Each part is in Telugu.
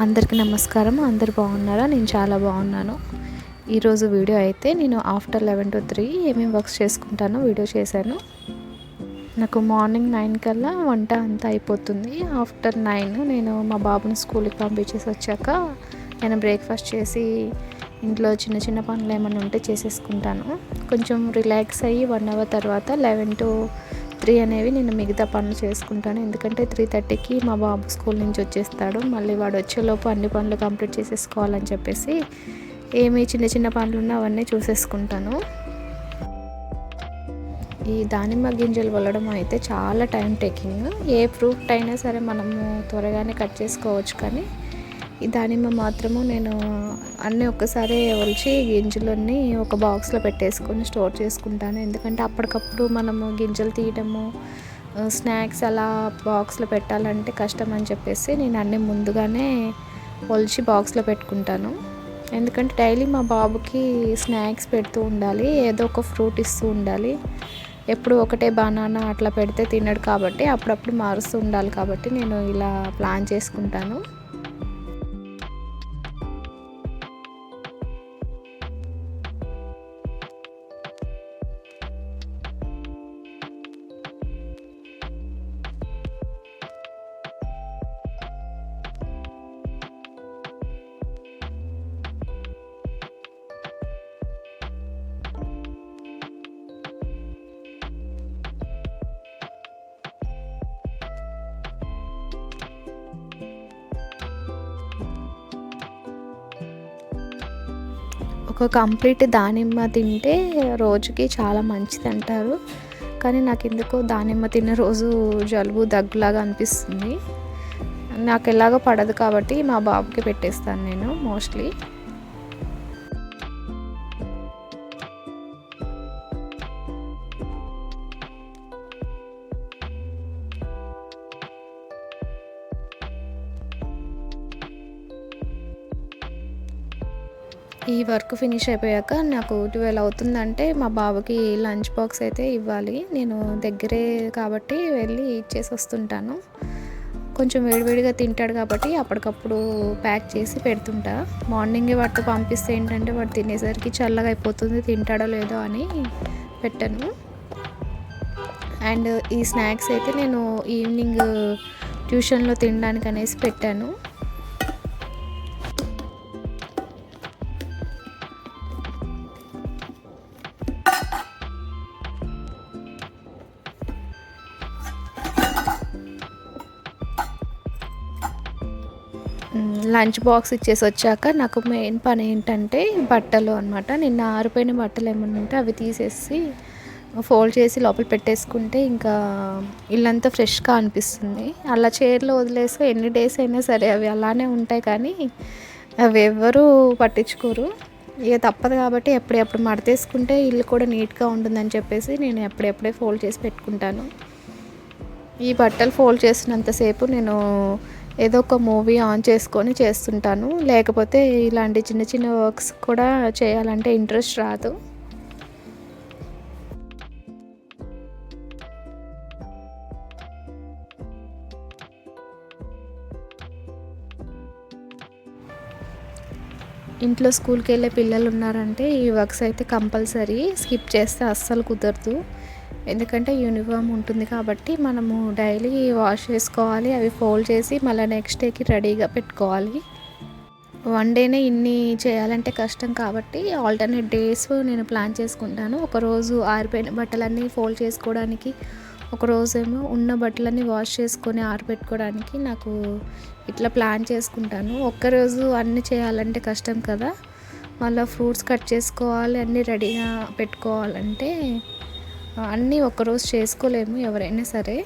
అందరికీ నమస్కారం. అందరు బాగున్నారా? నేను చాలా బాగున్నాను. ఈరోజు వీడియో అయితే నేను ఆఫ్టర్ లెవెన్ టు త్రీ ఏమేమి వర్క్స్ చేసుకుంటానో వీడియో చేశాను. నాకు మార్నింగ్ నైన్ కల్లా వంట అంతా అయిపోతుంది. ఆఫ్టర్ నైన్ నేను మా బాబుని స్కూల్కి పంపించేసి వచ్చాక నేను బ్రేక్ఫాస్ట్ చేసి ఇంట్లో చిన్న చిన్న పనులు ఏమైనా ఉంటే చేసేసుకుంటాను. కొంచెం రిలాక్స్ అయ్యి వన్ అవర్ తర్వాత లెవెన్ టు త్రీ అనేవి నేను మిగతా పనులు చేసుకుంటాను. ఎందుకంటే త్రీ థర్టీకి మా బాబు స్కూల్ నుంచి వచ్చేస్తాడు. మళ్ళీ వాడు వచ్చేలోపు అన్ని పనులు కంప్లీట్ చేసేసుకోవాలని చెప్పేసి ఏమి చిన్న చిన్న పనులు ఉన్నా అవన్నీ చూసేసుకుంటాను. ఈ దానిమ్మ గింజలు వల్లడం అయితే చాలా టైం టేకింగ్. ఏ ఫ్రూట్ అయినా సరే మనము త్వరగానే కట్ చేసుకోవచ్చు కానీ ఈ దానిమ్మ మాత్రము నేను అన్నీ ఒక్కసారి ఒలిచి గింజలన్నీ ఒక బాక్స్లో పెట్టేసుకొని స్టోర్ చేసుకుంటాను. ఎందుకంటే అప్పటికప్పుడు మనము గింజలు తీయడము స్నాక్స్ అలా బాక్స్లో పెట్టాలంటే కష్టం అని చెప్పేసి నేను అన్నీ ముందుగానే ఒలిచి బాక్స్లో పెట్టుకుంటాను. ఎందుకంటే డైలీ మా బాబుకి స్నాక్స్ పెడుతూ ఉండాలి ఏదో ఒక ఫ్రూట్ ఇస్తూ ఉండాలి. ఎప్పుడు ఒకటే బనానా అట్లా పెడితే తినడు కాబట్టి అప్పుడప్పుడు మారుస్తూ ఉండాలి కాబట్టి నేను ఇలా ప్లాన్ చేసుకుంటాను. ఒక కంప్లీట్ దానిమ్మ తింటే రోజుకి చాలా మంచిది అంటారు. కానీ నాకు ఎందుకో దానిమ్మ తిన్న రోజు జలుబు దగ్గులాగా అనిపిస్తుంది. నాకు ఎలాగో పడదు కాబట్టి మా బాబుకి పెట్టేస్తాను నేను మోస్ట్లీ. ఈ వర్క్ ఫినిష్ అయిపోయాక నాకు ట్వెల్వ్ అవుతుందంటే మా బాబుకి లంచ్ బాక్స్ అయితే ఇవ్వాలి. నేను దగ్గరే కాబట్టి వెళ్ళి ఇచ్చేసి వస్తుంటాను. కొంచెం వేడివేడిగా తింటాడు కాబట్టి అప్పటికప్పుడు ప్యాక్ చేసి పెడుతుంటా. మార్నింగే వాటితో పంపిస్తే ఏంటంటే వాడు తినేసరికి చల్లగా అయిపోతుంది తింటాడో లేదో అని పెట్టాను. అండ్ ఈ స్నాక్స్ అయితే నేను ఈవినింగ్ ట్యూషన్లో తినడానికి అనేసి పెట్టాను. లంచ్ బాక్స్ ఇచ్చేసి వచ్చాక నాకు మెయిన్ పని ఏంటంటే బట్టలు అనమాట నిన్న ఆరిపోయిన బట్టలు ఏమన్నా ఉంటే అవి తీసేసి ఫోల్డ్ చేసి లోపల పెట్టేసుకుంటే ఇంకా ఇల్లంతా ఫ్రెష్గా అనిపిస్తుంది. అలా చైర్లో వదిలేసి ఎన్ని డేస్ అయినా సరే అవి అలానే ఉంటాయి కానీ అవి ఎవ్వరూ పట్టించుకోరు. ఇక తప్పదు కాబట్టి ఎప్పుడెప్పుడు మడతేసుకుంటే ఇల్లు కూడా నీట్గా ఉంటుందని చెప్పేసి నేను ఎప్పుడెప్పుడే ఫోల్డ్ చేసి పెట్టుకుంటాను. ఈ బట్టలు ఫోల్డ్ చేసినంతసేపు నేను ఏదో ఒక మూవీ ఆన్ చేసుకొని చేస్తుంటాను. లేకపోతే ఇలాంటి చిన్న చిన్న వర్క్స్ కూడా చేయాలంటే ఇంట్రెస్ట్ రాదు. ఇంట్లో స్కూల్కి వెళ్ళే పిల్లలు ఉన్నారంటే ఈ వర్క్స్ అయితే కంపల్సరీ. స్కిప్ చేస్తే అస్సలు కుదరదు. ఎందుకంటే యూనిఫామ్ ఉంటుంది కాబట్టి మనము డైలీ వాష్ చేసుకోవాలి అవి ఫోల్డ్ చేసి మళ్ళీ నెక్స్ట్ డేకి రెడీగా పెట్టుకోవాలి. వన్ డేనే ఇన్ని చేయాలంటే కష్టం కాబట్టి ఆల్టర్నేట్ డేస్ నేను ప్లాన్ చేసుకుంటాను. ఒకరోజు ఆరిపోయిన బట్టలన్నీ ఫోల్డ్ చేసుకోవడానికి ఒకరోజేమో ఉన్న బట్టలన్నీ వాష్ చేసుకొని ఆరిపెట్టుకోవడానికి నాకు ఇట్లా ప్లాన్ చేసుకుంటాను. ఒక్కరోజు అన్నీ చేయాలంటే కష్టం కదా. మళ్ళీ ఫ్రూట్స్ కట్ చేసుకోవాలి అన్నీ రెడీగా పెట్టుకోవాలంటే అన్నీ ఒకరోజు చేసుకోలేము ఎవరైనా సరే.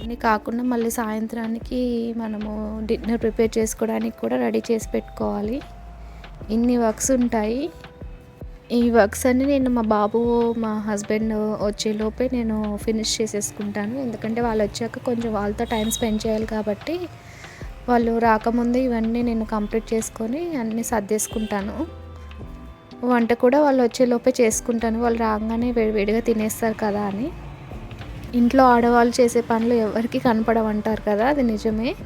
అన్నీ కాకుండా మళ్ళీ సాయంత్రానికి మనము డిన్నర్ ప్రిపేర్ చేసుకోవడానికి కూడా రెడీ చేసి పెట్టుకోవాలి. ఇన్ని వర్క్స్ ఉంటాయి. ఈ వర్క్స్ అన్నీ నేను మా బాబు మా హస్బెండ్ వచ్చేలోపే నేను ఫినిష్ చేసేసుకుంటాను. ఎందుకంటే వాళ్ళు వచ్చాక కొంచెం వాళ్ళతో టైం స్పెండ్ చేయాలి కాబట్టి వాళ్ళు రాకముందే ఇవన్నీ నేను కంప్లీట్ చేసుకొని అన్నీ సర్దేసుకుంటాను. వంట కూడా వాళ్ళు వచ్చేలోపే చేసుకుంటాను. వాళ్ళు రాగానే వేడివేడిగా తినేస్తారు కదా అని. ఇంట్లో ఆడవాళ్ళు చేసే పనులు ఎవరికి కనపడవంటారు కదా అది నిజమే.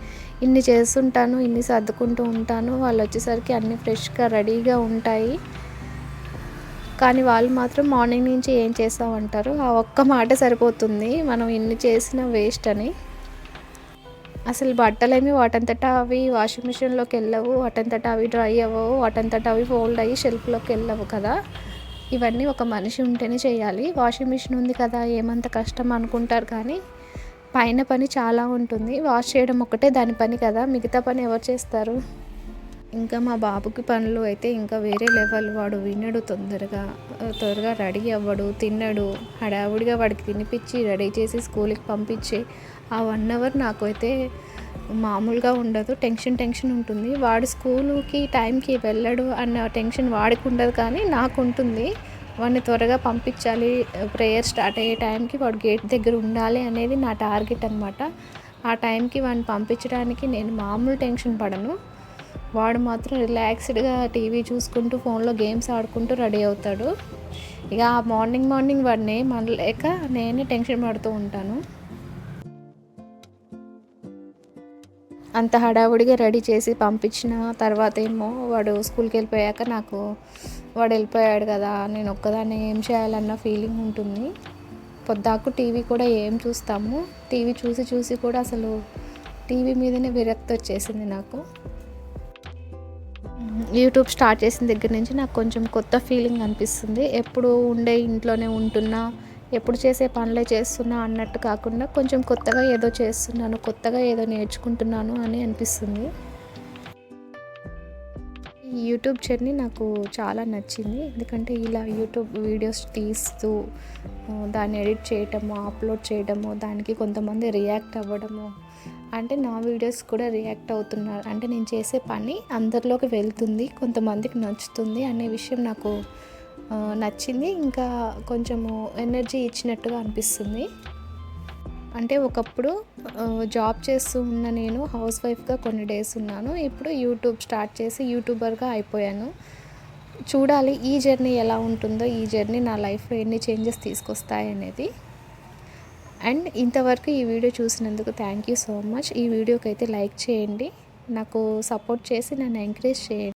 ఇన్ని చేస్తుంటాను ఇన్ని సర్దుకుంటూ ఉంటాను. వాళ్ళు వచ్చేసరికి అన్నీ ఫ్రెష్గా రెడీగా ఉంటాయి. కానీ వాళ్ళు మాత్రం మార్నింగ్ నుంచి ఏం చేస్తామంటారు? ఆ ఒక్క మాట సరిపోతుంది. మనం ఇన్ని చేసిన వేస్ట్ అని. అసలు బట్టలేమి వాటంతటా అవి వాషింగ్ మిషన్లోకి వెళ్ళవు వాటంతటా అవి డ్రై అవ్వవు వాటంతటా అవి ఫోల్డ్ అయ్యి షెల్ఫ్లోకి వెళ్ళవు కదా. ఇవన్నీ ఒక మనిషి ఉంటేనే చేయాలి. వాషింగ్ మిషన్ ఉంది కదా ఏమంత కష్టం అనుకుంటారు కానీ పైన పని చాలా ఉంటుంది. వాష్ చేయడం ఒకటే దాని పని కదా మిగతా పని ఎవరు చేస్తారు? ఇంకా మా బాబుకి పనులు అయితే ఇంకా వేరే లెవెల్. వాడు వినడు తొందరగా త్వరగా రెడీ అవ్వడు తిన్నడు. హడావుడిగా వాడికి తినిపించి రెడీ చేసి స్కూల్కి పంపించి. ఆ వన్ అవర్ నాకు అయితే మామూలుగా ఉండదు. టెన్షన్ టెన్షన్ ఉంటుంది. వాడు స్కూలుకి టైంకి వెళ్ళడు అన్న టెన్షన్ వాడికి ఉండదు కానీ నాకు ఉంటుంది. వాడిని త్వరగా పంపించాలి. ప్రేయర్ స్టార్ట్ అయ్యే టైంకి వాడు గేట్ దగ్గర ఉండాలి అనేది నా టార్గెట్ అనమాట ఆ టైంకి వాడిని పంపించడానికి నేను మామూలు టెన్షన్ పడను. వాడు మాత్రం రిలాక్స్డ్గా టీవీ చూసుకుంటూ ఫోన్లో గేమ్స్ ఆడుకుంటూ రెడీ అవుతాడు. ఇక ఆ మార్నింగ్ మార్నింగ్ వాడిని మనలేక నేనే టెన్షన్ పడుతూ ఉంటాను. అంత హడావుడిగా రెడీ చేసి పంపించిన తర్వాత ఏమో వాడు స్కూల్కి వెళ్ళిపోయాక నాకు వాడు వెళ్ళిపోయాడు కదా నేను ఒక్కదాన్ని ఏం చేయాలన్న ఫీలింగ్ ఉంటుంది. పొద్దాకు టీవీ కూడా ఏం చూస్తాము? టీవీ చూసి చూసి కూడా అసలు టీవీ మీదనే విరక్తి వచ్చేసింది నాకు. యూట్యూబ్ స్టార్ట్ చేసిన దగ్గర నుంచి నాకు కొంచెం కొత్త ఫీలింగ్ అనిపిస్తుంది. ఎప్పుడు ఉండే ఇంట్లోనే ఉంటున్నా ఎప్పుడు చేసే పనులే చేస్తున్నా అన్నట్టు కాకుండా కొంచెం కొత్తగా ఏదో చేస్తున్నాను కొత్తగా ఏదో నేర్చుకుంటున్నాను అని అనిపిస్తుంది. ఈ యూట్యూబ్ జర్నీ నాకు చాలా నచ్చింది. ఎందుకంటే ఇలా యూట్యూబ్ వీడియోస్ తీస్తూ దాన్ని ఎడిట్ చేయటము అప్లోడ్ చేయడము దానికి కొంతమంది రియాక్ట్ అవ్వడము అంటే నా వీడియోస్ కూడా రియాక్ట్ అవుతున్నారు. అంటే నేను చేసే పని అందరిలోకి వెళ్తుంది కొంతమందికి నచ్చుతుంది అనే విషయం నాకు నచ్చింది. ఇంకా కొంచెము ఎనర్జీ ఇచ్చినట్టుగా అనిపిస్తుంది. అంటే ఒకప్పుడు జాబ్ చేస్తూ ఉన్న నేను హౌస్ వైఫ్గా కొన్ని డేస్ ఉన్నాను. ఇప్పుడు యూట్యూబ్ స్టార్ట్ చేసి యూట్యూబర్గా అయిపోయాను. చూడాలి ఈ జర్నీ ఎలా ఉంటుందో ఈ జర్నీ నా లైఫ్లో ఎన్ని చేంజెస్ తీసుకొస్తాయి అనేది. అండ్ ఇంతవరకు ఈ వీడియో చూసినందుకు థ్యాంక్ యూ సో మచ్ ఈ వీడియోకి అయితే లైక్ చేయండి. నాకు సపోర్ట్ చేసి నన్ను ఎంకరేజ్ చేయండి.